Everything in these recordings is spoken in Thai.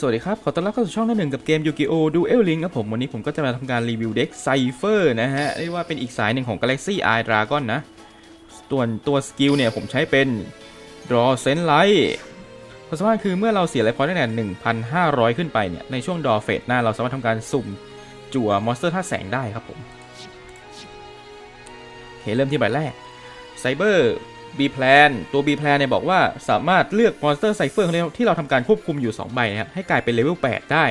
สวัสดีครับ ขอต้อนรับเข้าสู่ช่องหน้าหนึ่งกับเกมยูกิโอดูเอลลิงครับผม วันนี้ผมก็จะมาทำการรีวิวเด็กไซเฟอร์นะฮะ เรียกว่าเป็นอีกสายหนึ่งของ Galaxy Eye Dragon นะส่วนตัวสกิลเนี่ยผมใช้เป็น Draw Sense Light ความสามารถคือเมื่อเราเสียไลฟ์พอยต์ตั้งแต่1,500 ขึ้นไปเนี่ย ในช่วงดอเฟสหน้าเราสามารถทำการสุ่มจั่วมอนสเตอร์ท่าแสงได้ครับผมโอเคเริ่มที่ใบแรกไซเบอร์ B plan ตัว B plan เนี่ยบอกว่าสามารถเลือกมอนสเตอร์ไซเฟอร์ที่เราทำการควบคุมอยู่ 2 ใบนะครับให้กลายเป็นเลเวล8ได้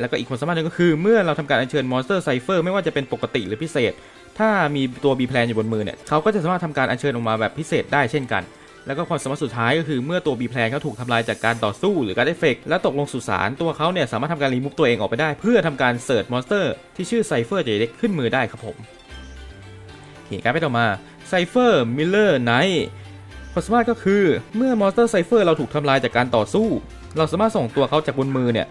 แล้วก็อีกความสามารถหนึงก็คือ เมื่อเราทำการอัญเชิญมอนสเตอร์ไซเฟอร์ไม่ว่าจะเป็นปกติหรือพิเศษ ถ้ามีตัว B plan อยู่บนมือเนี่ยเขาก็จะสามารถทำการอัญเชิญออกมาแบบพิเศษได้เช่นกันแล้วก็ความสามารถสุดท้ายก็คือเมื่อตัว B plan เขาถูกทำลายจากการต่อสู้หรือการเอฟเฟกต์และตกลงสุสานตัวเขาเนี่ยสามารถทำการรีมูฟตัวเองออกไปได้ เพื่อทำการเสิร์ชมอนสเตอร์ที่ชื่อไซเฟอร์จะเด็กขึ้นมือได้ครับผมโอเคการไปต่อมาไซเฟอร์มิลเลอร์ไนท์ ความสามารถก็คือเมื่อมอนสเตอร์ไซเฟอร์เราถูกทำลายจากการต่อสู้ เราสามารถส่งตัวเขาจากบนมือเนี่ย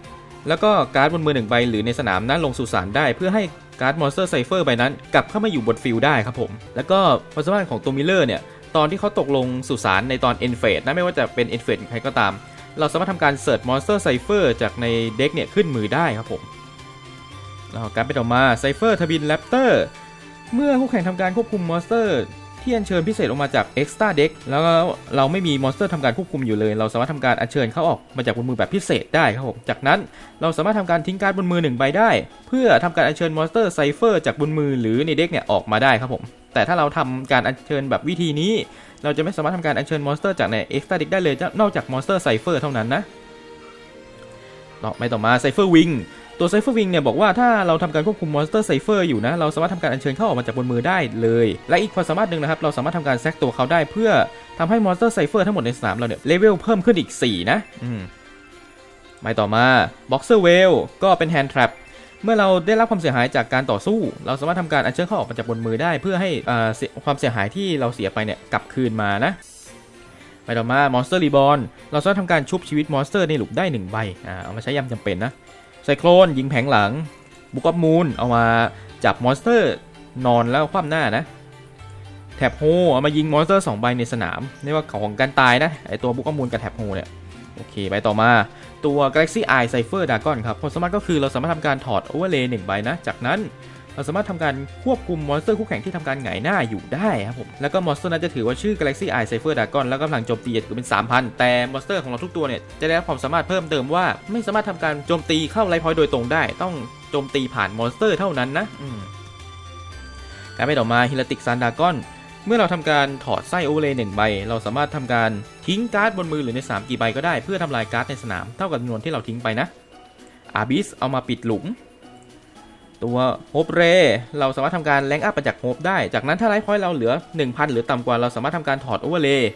แล้วก็การ์ดบนมือหนึ่งใบหรือในสนามนั้นลงสู่สารได้ เพื่อให้การ์ดมอนสเตอร์ไซเฟอร์ใบนั้นกลับเข้ามาอยู่บนฟิลด์ได้ครับผม แล้วก็ความสามารถของตัวมิลเลอร์เนี่ยตอนที่เขาตกลงสู่สารในตอนเอ็นเฟสนะไม่ว่าจะเป็นเอ็นเฟสใครก็ตาม เราสามารถทำการเสิร์ชมอนสเตอร์ไซเฟอร์จากในเด็กเนี่ยขึ้นมือได้ครับผมแล้วการ์ดไปต่อมาไซเฟอร์ทบินแรปเตอร์เมื่อคู่แข่งทำการควบคุมมอนสเตอร์ ที่อัญเชิญพิเศษออกมาจาก Extra Deck แล้วเราไม่มีมอนสเตอร์ทำการควบคุมอยู่เลย เราสามารถทำการอัญเชิญเขาออกมาจากบนมือแบบพิเศษได้ครับผมจากนั้นเราสามารถทำการทิ้งการ์ดบนมือหนึ่งใบได้ เพื่อทำการอัญเชิญมอนสเตอร์ไซเฟอร์จากบนมือหรือในเด็กเนี่ยออกมาได้ครับผมแต่ถ้าเราทำการอัญเชิญแบบวิธีนี้ เราจะไม่สามารถทำการอัญเชิญมอนสเตอร์จากใน Extra Deck ได้เลยนอกจากมอนสเตอร์ไซเฟอร์เท่านั้นนะต่อไปต่อมาไซเฟอร์วิง ตัวไซเฟอร์วิงเนี่ยบอกว่าถ้าเราทำการควบคุมมอนสเตอร์ไซเฟอร์อยู่นะ เราสามารถทำการอัญเชิญเข้าออกมาจากบนมือได้เลย และอีกความสามารถหนึ่งนะครับ เราสามารถทำการแซกตัวเขาได้เพื่อทำให้มอนสเตอร์ไซเฟอร์ทั้งหมดในสนามเราเนี่ยเลเวลเพิ่มขึ้นอีก 4 นะอืมไปต่อมาบ็อกเซอร์เวลก็เป็นแฮนด์ทรัพเมื่อเราได้รับความเสียหายจากการต่อสู้ เราสามารถทำการอัญเชิญเข้าออกมาจากบนมือได้ เพื่อให้ความเสียหายที่เราเสียไปเนี่ยกลับคืนมานะไปต่อมามอนสเตอร์รีบอลเราสามารถทำการชุบชีวิตมอนสเตอร์ในหลุมได้หนึ่งใบ อ่า เอามาใช้ยามจำเป็นนะ ไซโคลนยิงแผงหลัง บุกอัพมูลเอามาจับมอนสเตอร์นอนแล้วคว่ำหน้านะ แท็บโฮเอามายิงมอนสเตอร์2ใบในสนามเรียกว่าของการตายนะไอตัวบุกอัพมูลกับแท็บโฮเนี่ยโอเคไปต่อมาตัว Galaxy Eye Cipher Dragon ครับความสามารถก็คือเราสามารถทำการถอด Overlay 1ใบนะ จากนั้น เราสามารถทำการควบคุมมอนสเตอร์คู่แข่งที่ทำการหงายหน้าอยู่ได้ครับผม แล้วก็มอนสเตอร์นั้นจะถือว่าชื่อ Galaxy Eye Cipher Dragon แล้วก็กำลังโจมตีจะถือเป็น 3,000 แต่มอนสเตอร์ของเราทุกตัวเนี่ยจะได้รับความสามารถเพิ่มเติมว่า ไม่สามารถทำการโจมตีเข้าไลฟ์พอยต์โดยตรงได้ ต้องโจมตีผ่านมอนสเตอร์เท่านั้นนะอืมการไปต่อมาฮิลติกซันดากอนเมื่อเราทำการถอดไส้โอเวอร์เลย์หนึ่งใบ เราสามารถทำการทิ้งการ์ดบนมือหรือใน 3 กี่ใบก็ได้ เพื่อทำลายการ์ดในสนามเท่ากับจำนวนที่เราทิ้งไปนะอาบิสเอามาปิดหลุม ตัวโฮปเรเราสามารถทำการแรงอัพมาจากโฮปได้ จากนั้นถ้าไลฟ์พอยต์เราเหลือ 1,000 หรือต่ำกว่าเราสามารถทำการถอดโอเวอร์เลย์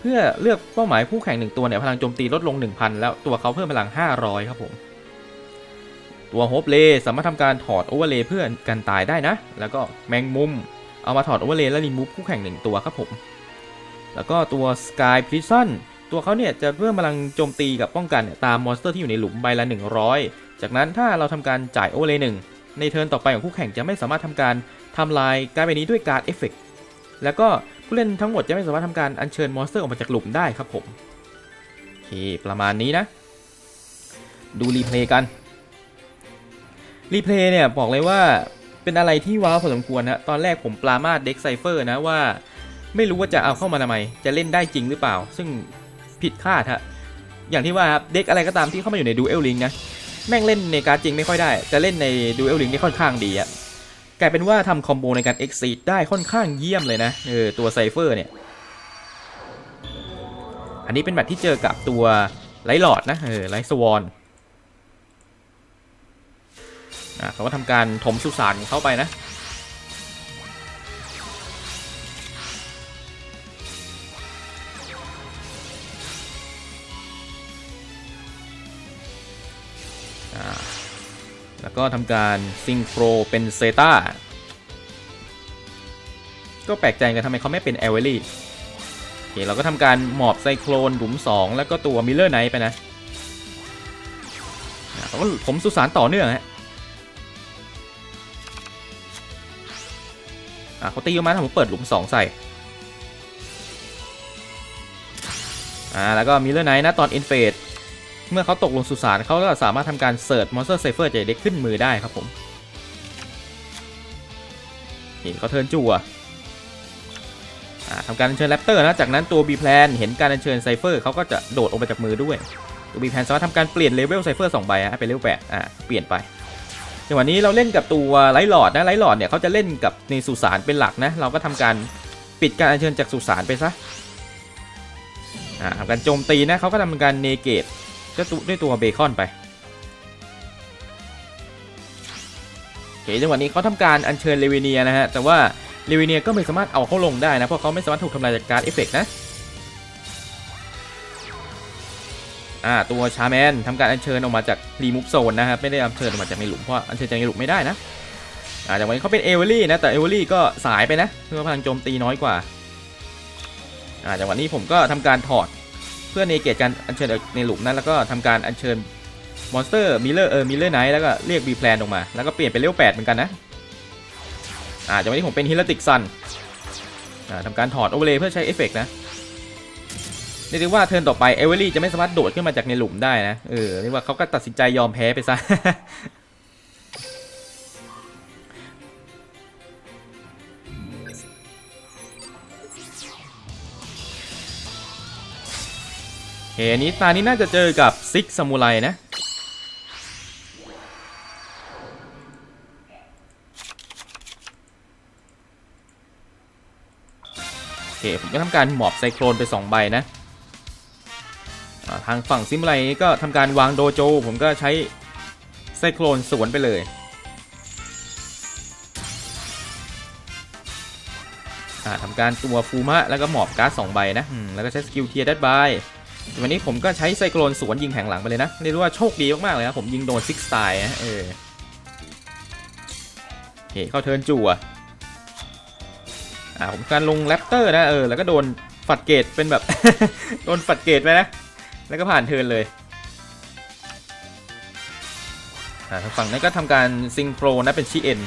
เพื่อเลือกเป้าหมายคู่แข่งหนึ่งตัวเนี่ยพลังโจมตีลดลง 1,000 แล้วตัวเขาเพิ่มพลัง 500 ครับผม ตัวโฮปเลสามารถทำการถอดโอเวอร์เลย์เพื่อกันตายได้นะ แล้วก็แมงมุม เอามาถอดโอเวอร์เลย์และรีมูฟคู่แข่งหนึ่งตัวครับผม แล้วก็ตัว Sky Prison ตัวเขาเนี่ยจะเพิ่มพลังโจมตีกับป้องกันเนี่ยตามมอนสเตอร์ที่อยู่ในหลุมใบละ 100 จากนั้นถ้าเราทำการจ่ายโอเวอร์เลย์หนึ่ง ในเทิร์นต่อไปของคู่แข่งจะไม่สามารถทำการทำลายการดใบนี้ด้วยการเอฟเฟกแล้วก็ผู้เล่นทั้งหมดจะไม่สามารถทำการอัญเชิญมอนสเตอร์ออกมาจากหลุมได้ครับผมโอเคประมาณนี้นะ ดูรีเพลย์กันรีเพลย์เนี่ยบอกเลยว่าเป็นอะไรที่ว้าวพอสมควรนะตอนแรกผมปรามาสเด็กไซเฟอร์นะว่าไม่รู้ว่าจะเอาเข้ามาทำไม จะเล่นได้จริงหรือเปล่า ซึ่งผิดคาดฮะอย่างที่ว่าครับเด็กอะไรก็ตามที่เข้ามาอยู่ในดูเอลลิงนะ แม่งเล่นในการจริงไม่ค่อยได้จะเล่นในดูเอลลิงได้ค่อนข้างดีอะกลายเป็นว่าทำคอมโบในการเอ็กซีดได้ค่อนข้างเยี่ยมเลยนะเออตัวไซเฟอร์เนี่ย อันนี้เป็นแบบที่เจอกับตัวไลท์หลอดนะเออไลท์สวอนอะเขาก็ทำการถมสุสานเข้าไปนะ ก็ทำการซิงโครเป็นเซตาก็แปลกใจกันทำไมเขาไม่เป็นเอเวอรี่โอเคเราก็ทำการหมอบไซโครนหลุม 2 แล้วก็ตัวมิลเลอร์ไนท์ไปนะผมสุสานต่อเนื่องฮะอ่าเขาตีออกมาถ้าผมเปิดหลุม 2 ใส่อ่าแล้วก็มิลเลอร์ไนท์นะตอนอินเฟด เมื่อเขาตกลงสุสานเขาก็สามารถทำการเสิร์ชมอนสเตอร์ไซเฟอร์จากเด็กขึ้นมือได้ครับผม นี่เขาเทิร์นจั่วอ่าทำการเชิญแรปเตอร์นะ จากนั้นตัวบีแพลนเห็นการเชิญไซเฟอร์เขาก็จะโดดออกมาจากมือด้วย ตัวบีแพลนสามารถทำการเปลี่ยนเลเวลไซเฟอร์สองใบอะเป็นเลเวลแปดอ่าเปลี่ยนไปจังหวะนี้เราเล่นกับตัวไลท์หลอดนะไลท์หลอดเนี่ยเขาจะเล่นกับในสุสานเป็นหลักนะ เราก็ทำการปิดการอัญเชิญจากสุสานไปซะอ่าทำการโจมตีนะเขาก็ทำการเนเกต ก็ด้วยตัวเบคอนไปโอเคจังหวะนี้เขาทำการอัญเชิญเลเวเนียนะฮะ แต่ว่าเลเวเนียก็ไม่สามารถเอาเข้าลงได้นะ เพราะเขาไม่สามารถถูกทำลายจากการเอฟเฟกต์นะอ่าตัวชาแมนทำการอัญเชิญออกมาจากรีมูฟโซนนะครับไม่ได้อัญเชิญออกมาจากในหลุมเพราะอัญเชิญจากในหลุมไม่ได้นะอ่าจากวันนี้เขาเป็นเอเวอรี่นะแต่เอเวอรี่ก็สายไปนะเพื่อพลังโจมตีน้อยกว่าอ่าจากวันนี้ผมก็ทำการถอด เพื่อเนเกตการอัญเชิญในหลุมนั้นแล้วก็ทำการอัญเชิญมอนสเตอร์มิลเลอร์เออมิลเลอร์ไนท์แล้วก็เรียกบีแพลนออกมาแล้วก็เปลี่ยนเป็นเลเวลแปดเหมือนกันนะอ่าจากวันนี้ผมเป็นฮิลติกซันอ่าทำการถอดโอเวอร์เลยเพื่อใช้เอฟเฟกต์นะเรียกว่าเทิร์นต่อไปเอเวอรี่จะไม่สามารถโดดขึ้นมาจากในหลุมได้นะเออเรียกว่าเขาก็ตัดสินใจยอมแพ้ไปซะ เฮ้อันนี้ตานี้น่าจะเจอกับซิกซามูไรนะ โอเค ผมก็ทำการหมอบไซโครนไป 2 ใบนะ ทางฝั่งซิมไรก็ทำการวางโดโจ ผมก็ใช้ไซโครนสวนไปเลย ทำการตัวฟูมะแล้วก็หมอบการ์ดสองใบนะ แล้วก็ใช้สกิลเทียร์ดัดบาย วันนี้ผมก็ใช้ไซโครนสวนยิงแผงหลังไปเลยนะเรียกว่าโชคดีมากๆเลยนะผมยิงโดนซิกสไตล์นะเออโอเคเข้าเทิร์นจั่วอ่าผมการลงแรปเตอร์นะเออแล้วก็โดนฝัดเกตเป็นแบบ โดนฝัดเกตไปนะ แล้วก็ผ่านเทิร์นเลยอ่าทางฝั่งนั้นก็ทำการซิงโครนะเป็นชีเอ็น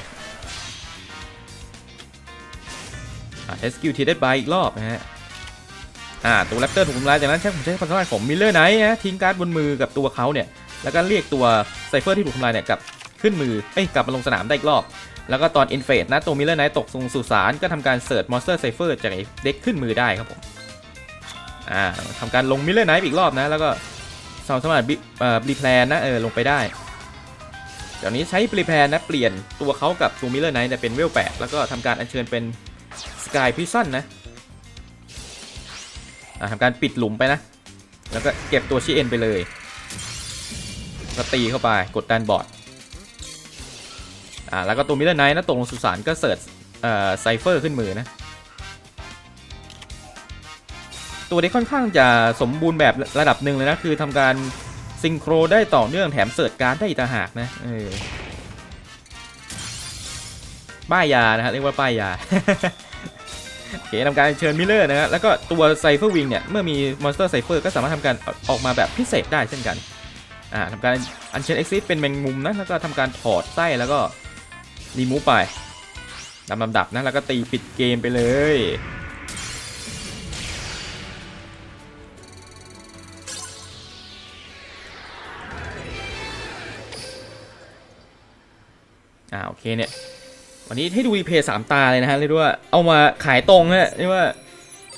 อ่าเอสกิลทีได้บายอีกรอบนะฮะ อ่าตัวแรปเตอร์ถูกทำลายจากนั้นใช้ผมใช้ความสามารถของมิลเลอร์ไนท์นะทิ้งการ์ดบนมือกับตัวเขาเนี่ยแล้วก็เรียกตัวไซเฟอร์ที่ถูกทำลายเนี่ยกลับขึ้นมือเอ้ยกลับมาลงสนามได้อีกรอบ แล้วก็ตอนอินเฟดนะตัวมิลเลอร์ไนท์ตกลงสู่สารก็ทำการเสิร์ชมอนสเตอร์ไซเฟอร์จากเด็กขึ้นมือได้ครับผมอ่าทำการลงมิลเลอร์ไนท์อีกรอบนะแล้วก็สามสามารถบิเอ่อรีแพลนนะเออลงไปได้เดี๋ยวนี้ใช้รีแพลนนะเปลี่ยนตัวเขากับตัวมิลเลอร์ไนท์เป็นเวลแปดแล้วก็ทำการอัญเชิญเป็นสกายพิซันนะ อ่าทำการปิดหลุมไปนะ แล้วก็เก็บตัวชีเอ็นไปเลยก็ตีเข้าไปกดดันบอร์ดอ่าแล้วก็ตัวมิเลอร์ไนท์นะตกลงสุสานก็เสิร์ชเอ่อไซเฟอร์ขึ้นมือนะ ตัวนี้ค่อนข้างจะสมบูรณ์แบบระดับหนึ่งเลยนะ คือทำการซิงโครได้ต่อเนื่องแถมเสิร์ชการ์ดได้อีกต่างหากนะเออป้ายยานะฮะเรียกว่าป้ายยา โอเคทำการเชิญมิลเลอร์นะฮะแล้วก็ตัวไซเฟอร์วิงเนี่ยเมื่อมีมอนสเตอร์ไซเฟอร์ก็สามารถทำการออกมาแบบพิเศษได้เช่นกันอ่าทำการอัญเชิญเอ็กซิสเป็นแมงมุมนะแล้วก็ทำการถอดไส้แล้วก็รีมูฟไปตามลำดับนะแล้วก็ตีปิดเกมไปเลยอ่าโอเคเนี่ย วันนี้ให้ดูรีเพย์สามตาเลยนะฮะเรียกว่าเอามาขายตรงฮะเรียกว่า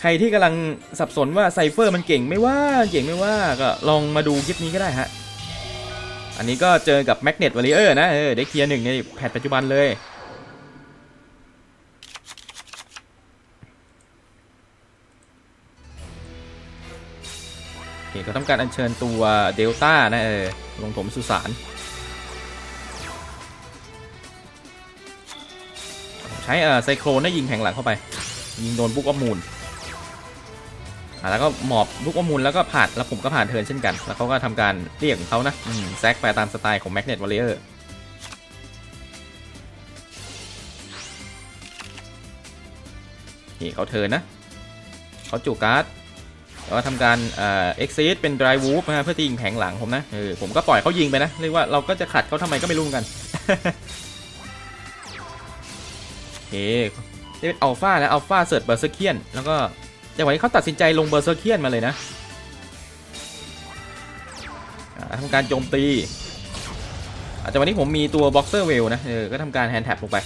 ใครที่กำลังสับสนว่าไซเฟอร์มันเก่งไม่ว่าเก่งไม่ว่าก็ลองมาดูคลิปนี้ก็ได้ฮะอันนี้ก็เจอกับ Magnet Warrior นะเออได้เคลียร์หนึ่งในแพทปัจจุบันเลยโอเคก็ทำการอัญเชิญตัวเดลต้านะเออลงถมสุสาน ใช้เอ่อไซโครนได้ยิงแผงหลังเข้าไป ยิงโดนบุกอมูลอ่าแล้วก็หมอบบุกอมูลแล้วก็ผ่านแล้วผมก็ผ่านเทิร์นเช่นกัน แล้วเขาก็ทำการเรียกของเขานะแซกไปตามสไตล์ของ Magnet Warrior นี่เขาเทินนะเขาจูการ์ดแล้วก็ทำการเอ่อ exit เป็น dry whoop นะเพื่อที่ยิงแผงหลังผมนะเออผมก็ปล่อยเขายิงไปนะเรียกว่าเราก็จะขัดเขาทำไมก็ไม่รู้กัน โอเคนี่เป็นอัลฟาแล้วอัลฟาเสิร์ชเบอร์เซเคียน แล้วก็จังหวะนี้เขาตัดสินใจลงเบอร์เซเคียนมาเลยนะทำการโจมตีอาจจะวันนี้ผมมีตัวบ็อกเซอร์เวลนะเออก็ทำการแฮนด์แท็บลงไป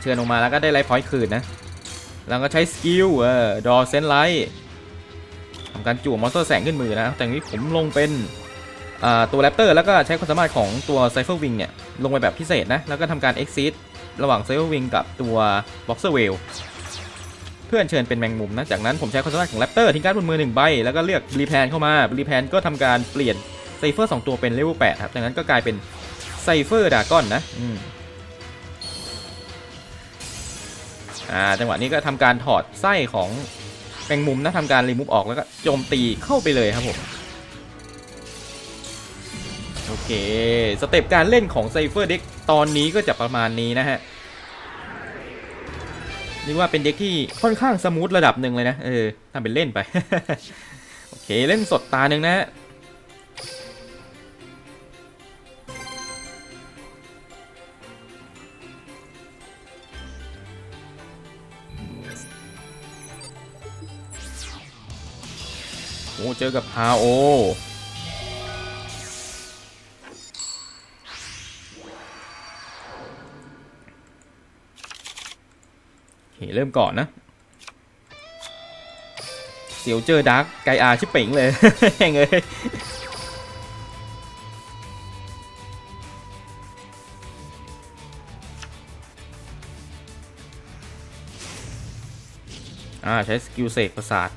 เชิญลงมาแล้วก็ได้ไลฟ์พอยต์คืนนะ แล้วก็ใช้สกิลเออดอเซนไลท์ทำการจู่มอนสเตอร์แสงขึ้นมือนะ แต่นี้ผมลงเป็นตัวแรปเตอร์แล้วก็ใช้ความสามารถของตัวไซเฟอร์วิงเนี่ย ลงไปแบบพิเศษนะ แล้วก็ทำการ exit ระหว่างไซเฟอร์วิงกับตัวบ็อกเซอร์เวลเพื่ออัญเชิญเป็นแมงมุมนะ จากนั้นผมใช้ความสามารถของแรปเตอร์ทิ้งการ์ดบนมือหนึ่งใบ แล้วก็เลือกรีแพนเข้ามารีแพนก็ทำการเปลี่ยนไซเฟอร์สองตัวเป็นเลเวล8ครับจากนั้นก็กลายเป็นไซเฟอร์ดากอนนะอืมอ่าจังหวะนี้ก็ทำการถอดไส้ของแมงมุมนะทำการรีมูฟออกแล้วก็โจมตีเข้าไปเลยครับผม โอเค สเต็ปการเล่นของไซเฟอร์เด็กตอนนี้ก็จะประมาณนี้นะฮะนี่ว่าเป็นเด็กที่ค่อนข้างสมูทระดับหนึ่งเลยนะ เออทำเป็นเล่นไป โอเค เล่นสดตาหนึ่งนะโอ้เจอกับฮาโอ เคเริ่มก่อนนะเสียวเจอดาร์กไกอาชิปเป่งเลยแห่งเลยอ่าใช้สกิลเสกประสาท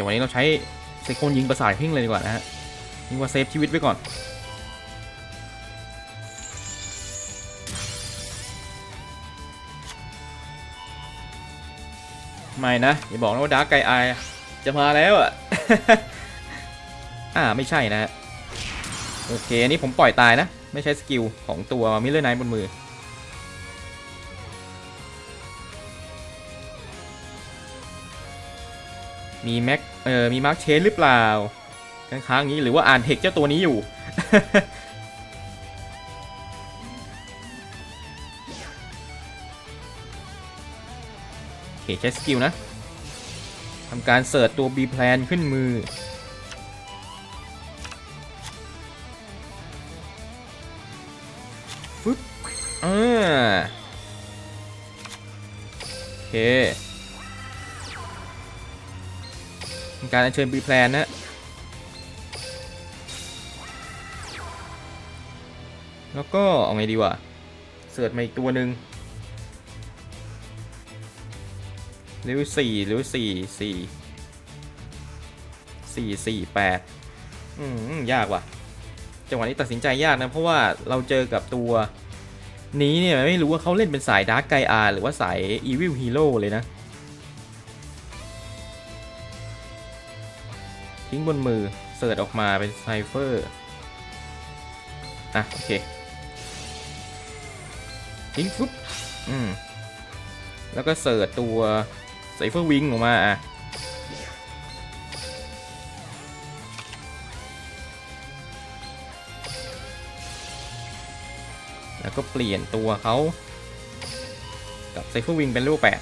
แต่วันนี้เราใช้ไซโคนยิงประสาทพิ้งเลยดีกว่านะฮะยิงว่าเซฟชีวิตไว้ก่อนไม่นะ อย่าบอกนะว่าดาร์กไกไอจะมาแล้วอะ อ่าไม่ใช่นะฮะโอเค อันนี้ผมปล่อยตายนะ ไม่ใช้สกิลของตัวมิเลอร์ไนท์บนมือ มีแม็กเอ่อมีมาร์คเชนหรือเปล่าค้างๆอย่างนี้หรือว่าอ่านเทคเจ้าตัวนี้อยู่ โอเคใช้สกิลนะทำการเสิร์ชตัว B plan ขึ้นมือ ฟึบอ่าโอเค การอัญเชิญบีแพลนนะแล้วก็เอาไงดีวะเสิร์ชมาอีกตัวหนึ่งเลเวลสี่เลเวลสี่สี่สี่สี่แปดอืมยากว่ะ จังหวะนี้ตัดสินใจยากนะ เพราะว่าเราเจอกับตัวนี้เนี่ยไม่รู้ว่าเขาเล่นเป็นสายดาร์กไกอาหรือว่าสายอีวิลฮีโร่เลยนะ ทิ้งบนมือเสิร์ชออกมาเป็นไซเฟอร์อะโอเคทิ้งฟึบอืมแล้วก็เสิร์ชตัวไซเฟอร์วิงออกมาอะแล้วก็เปลี่ยนตัวเขากับไซเฟอร์วิงเป็นรูปแปด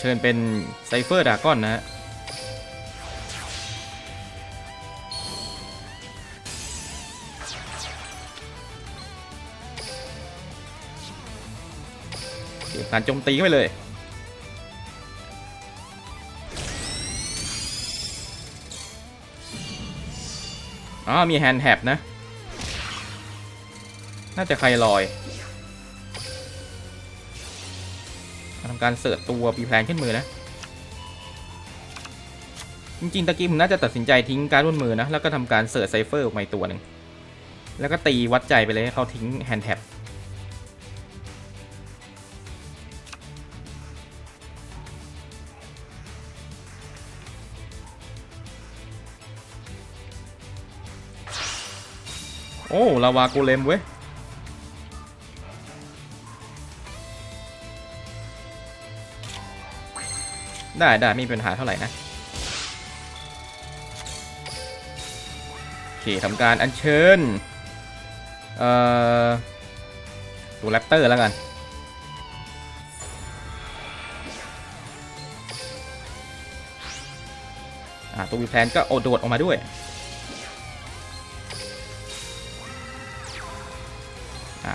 เชิญเป็นไซเฟอร์ดากอนนะฮะการโจมตีไปเลยอ๋อมีแฮนด์แท็บนะ น่าจะใครลอยำการเสิร์ชตัวปีแพลนขึ้นมือนะ จริงๆตะกี้ผมน่าจะตัดสินใจทิ้งการดบนมือนะ แล้วก็ทำการเสิร์ชไซเฟอร์ออกมาตัวหนึ่ง แล้วก็ตีวัดใจไปเลยเขาทิ้งแฮนด์แท็บโอ้ลาวาโกเลมเว้ย ได้ได้ไม่มีปัญหาเท่าไหร่นะโอเคทำการอัญเชิญเอ่อตัวแรปเตอร์แล้วกันตัววีแพลนก็โอโดดออกมาด้วย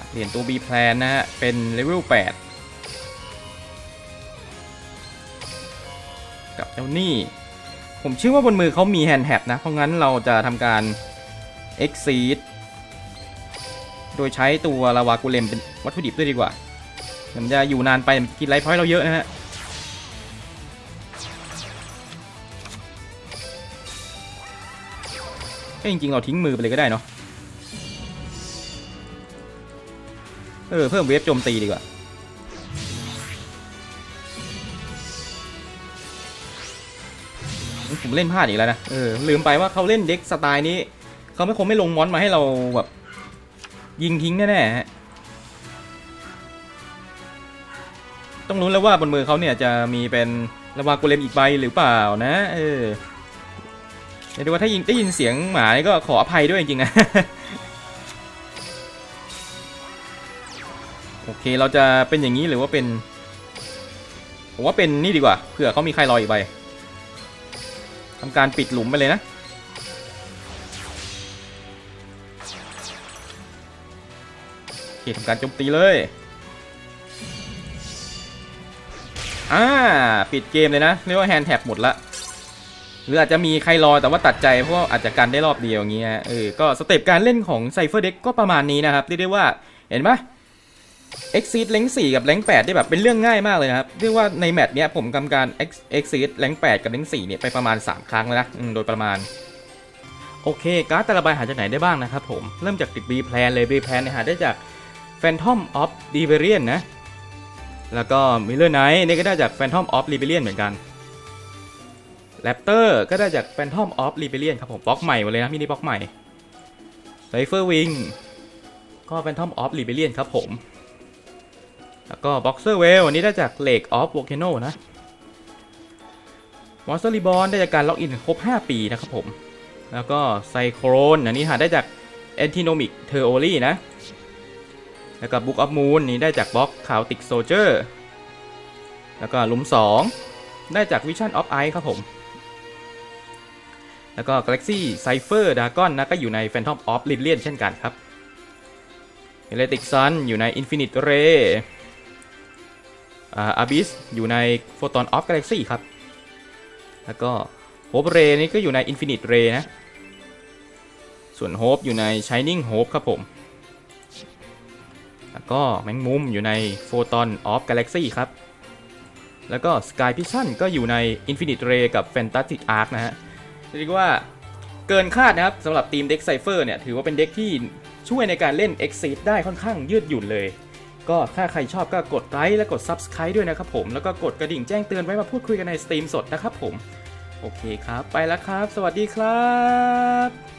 เปลี่ยนตัวบีแพลนนะฮะ เป็นเลเวล8 กับเจ้านี่ผมเชื่อว่าบนมือเขามีแฮนด์แท็บนะ เพราะงั้นเราจะทำการ Exceed โดยใช้ตัวลาวากูเลมเป็นวัตถุดิบด้วยดีกว่ามันจะอยู่นานไปกินไลฟ์พอยต์เราเยอะนะฮะก็จริงๆ เราทิ้งมือไปเลยก็ได้เนาะ เออ เพิ่มเวฟโจมตีดีกว่า ผมเล่นพลาดอีกแล้วนะเออลืมไปว่าเขาเล่นเด็กสไตล์นี้เขาไม่คงไม่ลงมอนมาให้เราแบบ ยิงทิ้งแน่ๆฮะต้องรู้แล้วว่าบนมือเขาเนี่ยจะมีเป็นระวากูเลมอีกใบหรือเปล่านะเออเดี๋ยวดูว่าถ้ายินได้ยินเสียงหมาก็ขออภัยด้วยจริงๆนะโอเคเราจะเป็นอย่างนี้หรือว่าเป็นผมว่าเป็นนี่ดีกว่าเผื่อเขามีใครรออีกใบ ทำการปิดหลุมไปเลยนะ โอเคทำการโจมตีเลย อ่า ปิดเกมเลยนะ เรียกว่าแฮนด์แท็บหมดละหรืออาจจะมีใครรอแต่ว่าตัดใจเพราะอาจจะกันได้รอบเดียวอย่างเงี้ยเออ ก็สเต็ปการเล่นของไซเฟอร์เด็กก็ประมาณนี้นะครับ เรียกได้ว่าเห็นปะ Exceed แรง4กับแรง8ได้แบบเป็นเรื่องง่ายมากเลยนะครับ เรียกว่าในแมตช์เนี้ยผมทำการ Ex- Exceed แรง8กับแรง4เนี่ยไปประมาณ 3 ครั้งแล้วนะโดยประมาณ โอเค การ์ดแต่ละใบหาจากไหนได้บ้างนะครับผม เริ่มจากติด B plan เลย B plan เนี่ยหาได้จาก Phantom of Rebellion นะ แล้วก็ Miller Knight นี่ก็ได้จาก Phantom of Rebellion เหมือนกัน Raptor ก็ได้จาก Phantom of Rebellion ครับผมบล็อกใหม่หมดเลยนะมินิบล็อกใหม่ Cypher Wing ก็ Phantom of Rebellion ครับผม แล้วก็ Boxer Well อันนี้ได้จาก Lake of Volcano นะ Monster Reborn ได้จากการล็อกอินครบ 5 ปีนะครับผม แล้วก็ Cyclone อันนี้หาได้จาก Antinomic Theory นะ แล้วก็ Book of Moon นี้ได้จากบล็อก Chaotic Soldier แล้วก็หลุม 2 ได้จาก Vision of Ice ครับผม แล้วก็ Galaxy Cypher Dragon นะก็อยู่ใน Phantom of Rebellion เช่นกันครับ Electric Sun อยู่ใน Infinite Ray อา Abyss อยู่ใน Photon of Galaxy ครับ แล้วก็ Hope Ray นี่ก็อยู่ใน Infinite Ray นะ ส่วน Hope อยู่ใน Shining Hope ครับผม แล้วก็แมงมุมอยู่ใน Photon of Galaxy ครับ แล้วก็ Sky Vision ก็อยู่ใน Infinite Ray กับ Fantastic Arc นะฮะเรียกว่าเกินคาดนะครับสำหรับทีมเด็กไซเฟอร์เนี่ย ถือว่าเป็นเด็กที่ช่วยในการเล่น Exceed ได้ค่อนข้างยืดหยุ่นเลย ก็ถ้าใครชอบก็กดไลค์และกด Subscribe ด้วยนะครับผมแล้วก็กดกระดิ่งแจ้งเตือนไว้มาพูดคุยกันในสตรีมสดนะครับผม โอเคครับ ไปแล้วครับ สวัสดีครับ